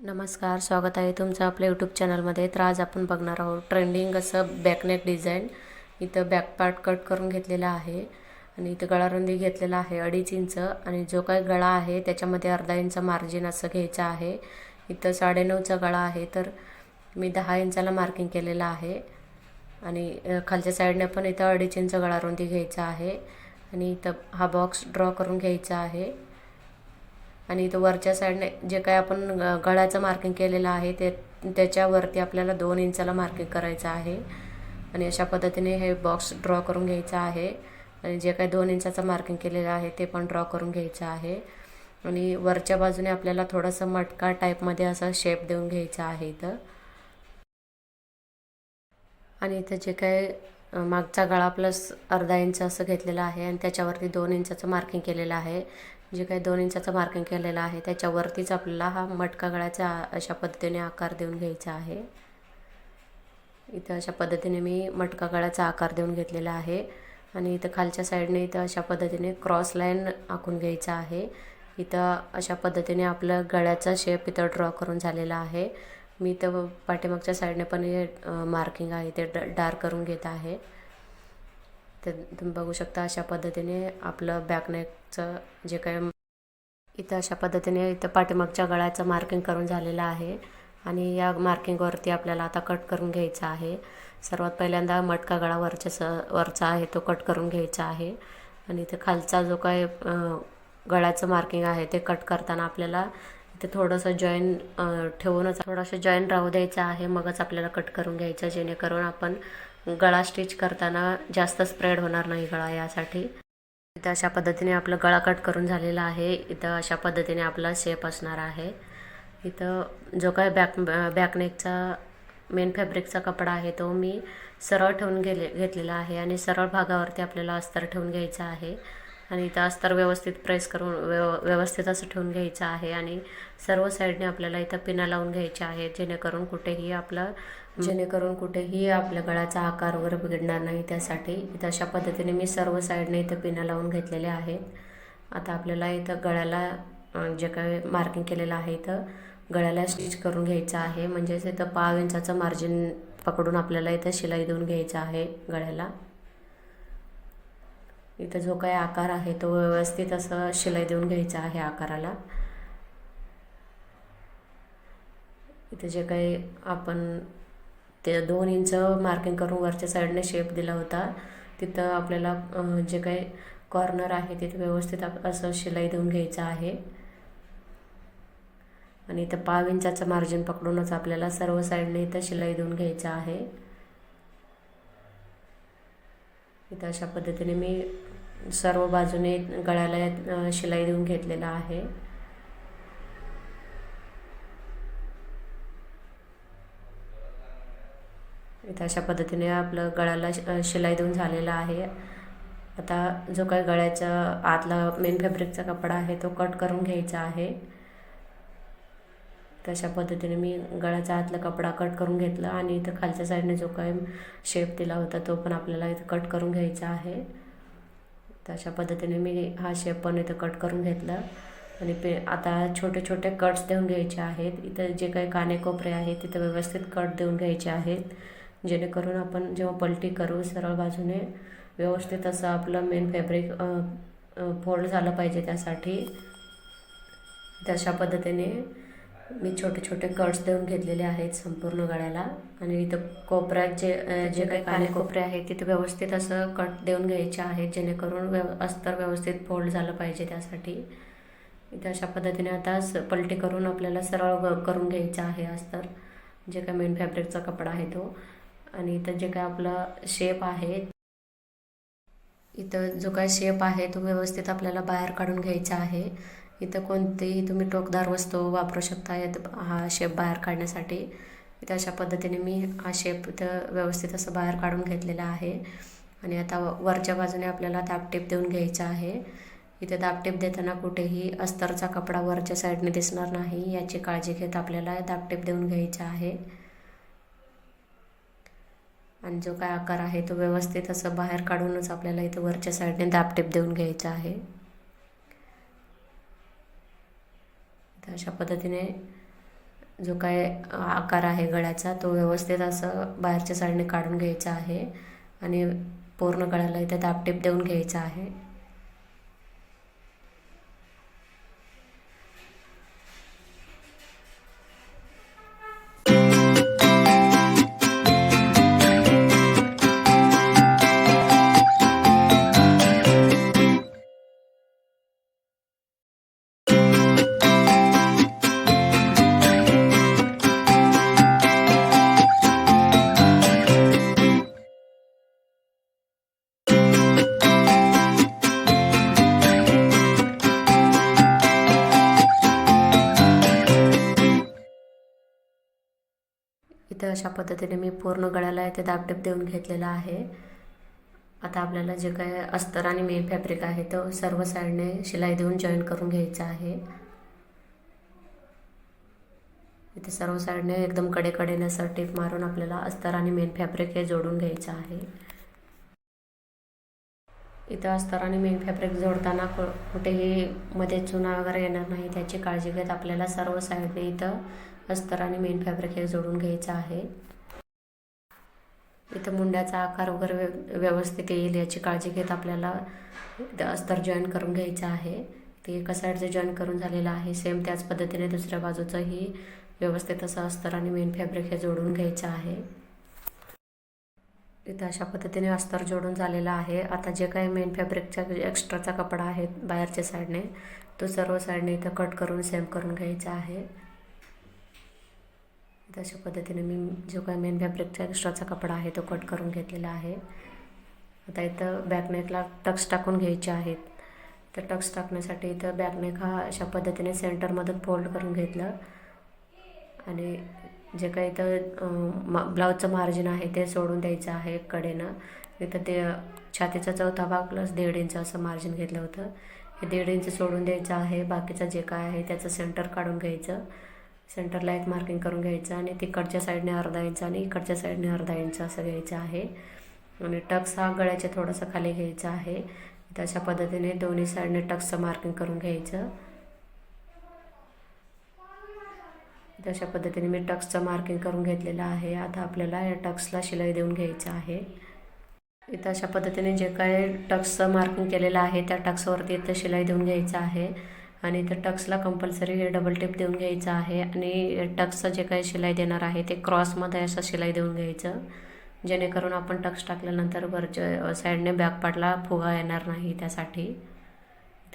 नमस्कार स्वागत आहे तुमचं आपल्या यूट्यूब चॅनलमध्ये तर आज आपण बघणार आहोत ट्रेंडिंग असं बॅकनेक डिझाईन इथं बॅक पार्ट कट करून घेतलेला आहे आणि इथं गळारुंदी घेतलेला आहे अडीच इंच आणि जो काही गळा आहे त्याच्यामध्ये अर्धा इंच मार्जिन असं घ्यायचं आहे. इथं साडेनऊचा गळा आहे तर मी दहा इंचाला मार्किंग केलेलं आहे. आणि खालच्या साईडने पण इथं अडीच इंच गळारुंदी घ्यायचा आहे. आणि इथं हा बॉक्स ड्रॉ करून घ्यायचा आहे. आणि इथं वरच्या साईडने जे काय आपण गळ्याचं मार्किंग केलेलं आहे ते त्याच्यावरती आपल्याला दोन इंचाला मार्किंग करायचं आहे. आणि अशा पद्धतीने हे बॉक्स ड्रॉ करून घ्यायचं आहे. आणि जे काय दोन इंचाचं मार्किंग केलेलं आहे ते पण ड्रॉ करून घ्यायचं आहे. आणि वरच्या बाजूने आपल्याला थोडंसं मटका टाईपमध्ये असा शेप देऊन घ्यायचा आहे इथं. आणि इथं जे काय मागचा गळा प्लस अर्धा इंच असं घेतलेलं आहे आणि त्याच्यावरती दोन इंचाचं मार्किंग केलेलं आहे. जे काही दोन इंचाचं मार्किंग केलेलं आहे त्याच्यावरतीच आपल्याला हा मटका गळ्याचा अशा पद्धतीने आकार देऊन घ्यायचा आहे. इथं अशा पद्धतीने मी मटका गळ्याचा आकार देऊन घेतलेला आहे आणि इथं खालच्या साईडने इथं अशा पद्धतीने क्रॉस लाईन आखून घ्यायचा आहे. इथं अशा पद्धतीने आपलं गळ्याचा शेप इथं ड्रॉ करून झालेला आहे. मी इथं पाठीमागच्या साईडने पण हे मार्किंग आहे ते ड डार्क करून घेत आहे. तर तुम्ही बघू शकता अशा पद्धतीने आपलं बॅकनेकचं जे काय इथं अशा पद्धतीने इथं पाठीमागच्या गळ्याचं मार्किंग करून झालेलं आहे. आणि या मार्किंगवरती आपल्याला आता कट करून घ्यायचं आहे. सर्वात पहिल्यांदा मटका गळा वरच्या स वरचा आहे तो कट करून घ्यायचा आहे. आणि इथे खालचा जो काय गळ्याचं मार्किंग आहे ते कट करताना आपल्याला इथे थोडंसं जॉईन ठेवूनच थोडंसं जॉईन राहू द्यायचं आहे. मगच आपल्याला कट करून घ्यायचं जेणेकरून आपण गळा स्टिच करताना जास्त स्प्रेड होणार नाही गळा यासाठी. इथं अशा पद्धतीने आपलं गळा कट करून झालेला आहे. इथं अशा पद्धतीने आपला शेप असणार आहे. इथं जो काय बॅक बॅकनेकचा मेन फॅब्रिकचा कपडा आहे तो मी सरळ ठेवून गेले घेतलेला आहे आणि सरळ भागावरती आपल्याला अस्तर ठेवून घ्यायचा आहे. आणि इथं अस्तर व्यवस्थित प्रेस करून व्यव व्यवस्थित असं ठेवून घ्यायचं आहे आणि सर्व साईडने आपल्याला इथं पिना लावून घ्यायच्या आहेत जेणेकरून कुठेही आपलं जेणेकरून कुठेही आपल्या गळ्याचा आकार वगैरे बिघडणार नाही. त्यासाठी इथं अशा पद्धतीने मी सर्व साईडने इथं पिना लावून घेतलेल्या आहेत. आता आपल्याला इथं गळ्याला जे काही मार्किंग केलेलं आहे इथं गळ्याला स्टिच करून घ्यायचं आहे. म्हणजेच इथं पाव इंचाचं मार्जिन पकडून आपल्याला इथं शिलाई देऊन घ्यायचं आहे गळ्याला. इथं जो काही आकार आहे तो व्यवस्थित असं शिलाई देऊन घ्यायचा आहे आकाराला. इथं जे काही आपण ते दोन इंच मार्किंग करून वरच्या साईडने शेप दिला होता. तिथं आपल्याला जे काही कॉर्नर आहे तिथं व्यवस्थित आप- असं शिलाई देऊन घ्यायचं आहे. आणि इथं पाव इंचाचं मार्जिन पकडूनच आपल्याला सर्व साईडने इथं शिलाई देऊन घ्यायचं आहे. इथं अशा पद्धतीने मी सर्व बाजूने गळ्याला शिलाई देऊन घेतलेला आहे. तर अशा पद्धतीने आपलं गळ्याला शि- शिलाई देऊन झालेला आहे. आता जो काही गळ्याचा आतला मेन फॅब्रिकचा कपडा आहे तो कट करून घ्यायचा आहे. तशा पद्धतीने मी गळ्याचा आतला कपडा कट करून घेतला आणि इथं खालच्या साईडने जो काही शेप दिला होता तो पण आपल्याला इथं कट करून घ्यायचा आहे. तशा पद्धतीने मी हा शेप पण इथं कट करून घेतला आणि पे आता छोटे छोटे कट्स देऊन घ्यायचे आहेत. इथं जे काही कानेकोपरे आहेत तिथं व्यवस्थित कट देऊन घ्यायचे आहेत. जेणेकरून आपण जेव्हा पलटी करू सरळ बाजूने व्यवस्थित असं आपलं मेन फॅब्रिक फोल्ड झालं पाहिजे त्यासाठी. तशा पद्धतीने मी छोटे छोटे कट्स देऊन घेतलेले आहेत संपूर्ण गळ्याला. आणि इथं कोपऱ्यात जे जे काही काने कोपरे आहेत तिथे व्यवस्थित असं कट देऊन घ्यायचे आहेत जेणेकरून व्यव अस्तर व्यवस्थित फोल्ड झालं पाहिजे त्यासाठी. इथे अशा पद्धतीने आता स पलटी करून आपल्याला सरळ करून घ्यायचं आहे अस्तर. जे काय मेन फॅब्रिकचा कपडा आहे तो. आणि इथं जे काय आपला शेप आहे इथं जो काय शेप आहे तो व्यवस्थित आपल्याला बाहेर काढून घ्यायचा आहे. इथं कोणतीही तुम्ही टोकदार वस्तू वापरू शकता यात हा शेप बाहेर काढण्यासाठी. इथं अशा पद्धतीने मी हा शेप इथं व्यवस्थित असं बाहेर काढून घेतलेला आहे. आणि आता वरच्या बाजूने आपल्याला दाबटेप देऊन घ्यायचा आहे. इथे दाबटेप देताना कुठेही अस्तरचा कपडा वरच्या साईडने दिसणार नाही याची काळजी घेत आपल्याला दाबटेप देऊन घ्यायचा आहे. आणि जो काय आकार आहे तो व्यवस्थित असं बाहेर काढूनच आपल्याला इथं वरच्या साईडने दाबटेप देऊन घ्यायचा आहे. तर अशा पद्धतीने जो काय आकार आहे गळ्याचा तो व्यवस्थित असं बाहेरच्या साईडने काढून घ्यायचा आहे आणि पूर्ण गळ्याला इथे दाबटेप देऊन घ्यायचा आहे. अशा पद्धतीने मी पूर्ण गळ्याला इथे दाबडेप देऊन घेतलेला आहे. आता आपल्याला जे काय अस्तर आणि मेन फॅब्रिक आहे तो सर्व साईडने शिलाई देऊन जॉईन करून घ्यायचा आहे. इथे सर्व साईडने एकदम कडेकडेने असं टेप मारून आपल्याला अस्तर आणि मेन फॅब्रिक हे जोडून घ्यायचं आहे. इथं अस्तर आणि मेन फॅब्रिक जोडताना कु कुठेही मध्ये चुना वगैरे येणार नाही त्याची काळजी घेत आपल्याला सर्व साईडने इथं अस्तर आणि मेन फॅब्रिक हे जोडून घ्यायचं आहे. इथं मुंड्याचा आकार वगैरे व्य व्यवस्थित येईल याची काळजी घेत आपल्याला इथं अस्तर जॉईन करून घ्यायचं आहे. ते एका साईडचं जॉईन करून झालेलं आहे. सेम त्याच पद्धतीने दुसऱ्या बाजूचंही व्यवस्थित असं अस्तर आणि मेन फॅब्रिक हे जोडून घ्यायचं आहे. इथं अशा पद्धतीने अस्तर जोडून झालेला आहे. आता जे काही मेन फॅब्रिकचा एक्स्ट्राचा कपडा आहे बाहेरच्या साईडने तो सर्व साईडने इथं कट करून सेम करून घ्यायचा आहे. इथं अशा पद्धतीने मी जो काही मेन फॅब्रिकचा एक्स्ट्राचा कपडा आहे तो कट करून घेतलेला आहे. आता इथं बॅकनेकला टक्स टाकून घ्यायचे आहेत. तर टक्स टाकण्यासाठी इथं बॅकनेक हा अशा पद्धतीने सेंटरमधून फोल्ड करून घेतलं. आणि जे काही इथं मा ब्लाऊजचं मार्जिन आहे ते सोडून द्यायचं आहे कडेनं. इथं ते छातीचा चौथा भाग प्लस दीड इंच असं मार्जिन घेतलं होतं. हे दीड इंच सोडून द्यायचं आहे. बाकीचं जे काय आहे त्याचं सेंटर काढून घ्यायचं. सेंटरला एक मार्किंग करून घ्यायचं आणि तिकडच्या साईडने अर्धा इंच आणि इकडच्या साईडने अर्धा इंच असं घ्यायचं आहे. आणि टक्स हा गळ्याच्या थोडंसं खाली घ्यायचा आहे. तशा पद्धतीने दोन्ही साईडने टक्सचं मार्किंग करून घ्यायचं. तशा पद्धतीने मी टक्सचं मार्किंग करून घेतलेलं आहे. आता आपल्याला या टक्सला शिलाई देऊन घ्यायचं आहे. इथं अशा पद्धतीने जे काही टक्सचं मार्किंग केलेलं आहे त्या टक्सवरती इथं शिलाई देऊन घ्यायचं आहे. आणि त्या टक्सला कंपल्सरी हे डबल टेप देऊन घ्यायचं आहे. आणि टक्सचं जे काही शिलाई देणार आहे ते क्रॉसमध्ये असं शिलाई देऊन घ्यायचं. जेणेकरून आपण टक्स टाकल्यानंतर वरच्या साईडने बॅकपार्टला फुगा येणार नाही त्यासाठी.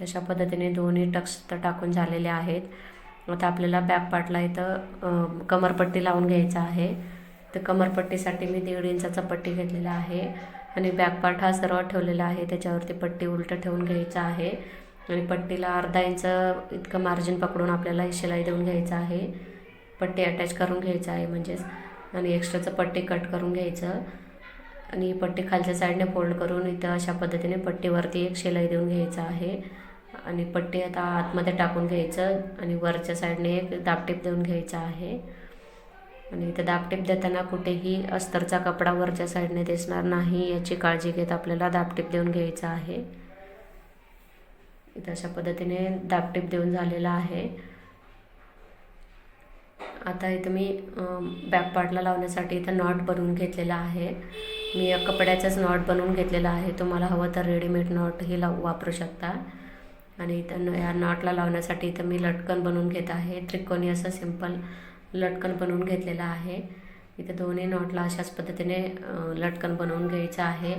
तशा पद्धतीने दोन्ही टक्स तर टाकून झालेले आहेत. आता आपल्याला बॅकपार्टला इथं कमरपट्टी लावून घ्यायचं आहे. तर कमरपट्टीसाठी मी दीड इंचाचा पट्टी घेतलेला आहे. आणि बॅकपार्ट हा सर्व ठेवलेला आहे. त्याच्यावरती पट्टी उलटं ठेवून घ्यायचं आहे. आणि पट्टीला अर्धा इंच इतकं मार्जिन पकडून आपल्याला शिलाई देऊन घ्यायचं आहे. पट्टी अटॅच करून घ्यायचं आहे म्हणजेच. आणि एक्स्ट्राचं पट्टी कट करून घ्यायचं. आणि पट्टी खालच्या साईडने फोल्ड करून इथं अशा पद्धतीने पट्टीवरती एक शिलाई देऊन घ्यायचं आहे. आणि पट्टी आता आतमध्ये टाकून घ्यायचं. आणि वरच्या साईडने एक दापटीप देऊन घ्यायचं आहे. आणि इथं दापटीप देताना कुठेही अस्तरचा कपडा वरच्या साईडने दिसणार नाही. याची काळजी घेत आपल्याला दापटीप देऊन घ्यायचं आहे. इथं अशा पद्धतीने दापटीप देऊन झालेला आहे. आता इथं मी बॅक पार्टला लावण्यासाठी इथं नॉट बनवून घेतलेला आहे. मी कपड्याचाच नॉट बनवून घेतलेला आहे. तुम्हाला हवं तर रेडीमेड नॉटही लावू वापरू शकता. आणि इथं या नॉटला लावण्यासाठी इथं मी लटकन बनवून घेत आहे. त्रिकोणी असं सिंपल लटकन बनवून घेतलेलं आहे. इथं दोन्ही नॉटला अशाच पद्धतीने लटकन बनवून घ्यायचं आहे.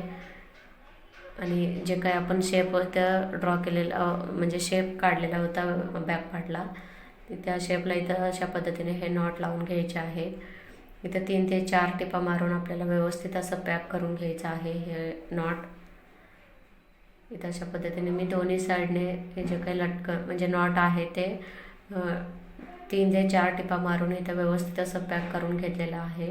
आणि जे काय आपण शेप त्या ड्रॉ केलेला म्हणजे शेप काढलेला होता बॅक पार्टला त्या शेपला इथं अशा पद्धतीने हे नॉट लावून घ्यायचे आहे. इथं तीन ते चार टिपा मारून आपल्याला व्यवस्थित असं पॅक करून घ्यायचं आहे हे नॉट इथं अशा पद्धतीने मी दोन्ही साईडने हे जे काही लटक म्हणजे नॉट आहे ते तीन ते चार टिपा मारून इथं व्यवस्थित असं पॅक करून घेतलेलं आहे.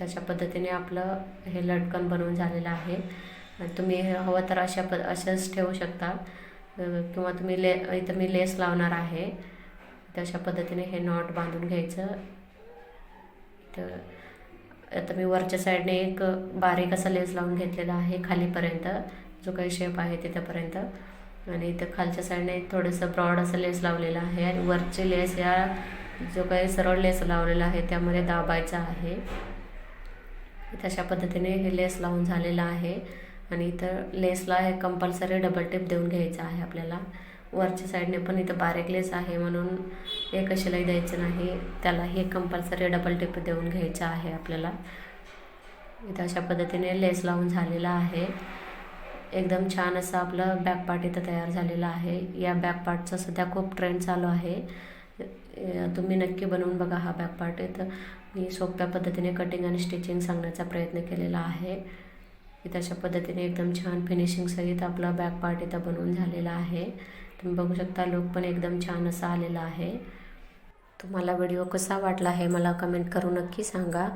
तशा पद्धतीने आपलं हे लटकन बनवून झालेलं आहे. तुम्ही हवं तर अशा प अशाच ठेवू शकता. किंवा तुम्ही ले इथं मी लेस लावणार आहे. तशा पद्धतीने हे नॉट बांधून घ्यायचं. तर आता मी वरच्या साईडने एक बारीक असा लेस लावून घेतलेला आहे खालीपर्यंत. जो काही शेप आहे तिथंपर्यंत. आणि इथं खालच्या साईडने थोडंसं ब्रॉड असं लेस लावलेलं आहे. आणि वरचे लेस या जो काही सरळ लेस लावलेला आहे त्यामध्ये दाबायचा आहे. इथं अशा पद्धतीने हे लेस लावून झालेलं आहे. आणि इथं लेसला हे कंपल्सरी डबल टिप देऊन घ्यायचं आहे आपल्याला. वरच्या साईडने पण इथं बारीक लेस आहे म्हणून एक शिलाई द्यायचं नाही. त्याला हे कंपल्सरी डबल टिप देऊन घ्यायचं आहे आपल्याला. इथं अशा पद्धतीने लेस लावून झालेला आहे. एकदम छान असं आपलं बॅक पार्ट इथं तयार झालेलं आहे. या बॅक पार्टचा सध्या खूप ट्रेंड चालू आहे. तुम्ही नक्की बनवून बघा हा बॅक पार्ट इथं मी सोप्या पद्धतीने कटिंग आणि स्टिचिंग सांगण्याचा प्रयत्न केलेला आहे. इथं अशा पद्धतीने एकदम छान फिनिशिंगसहित आपला बॅक पार्ट इथं बनवून झालेला आहे. तुम्ही बघू शकता लुक पण एकदम छान असा आलेला आहे. तुम्हाला व्हिडिओ कसा वाटला हे मला कमेंट करून नक्की सांगा.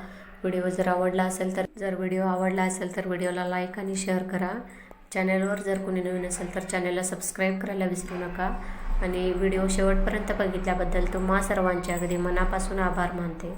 व्हिडिओ जर आवडला असेल तर जर व्हिडिओ आवडला असेल तर व्हिडिओला लाईक आणि शेअर करा. चॅनलवर जर कोणी नवीन असेल तर चॅनलला सबस्क्राईब करायला विसरू नका. आणि व्हिडिओ शेवटपर्यंत बघितल्याबद्दल तुम्हा सर्वांचे अगदी मनापासून आभार मानते.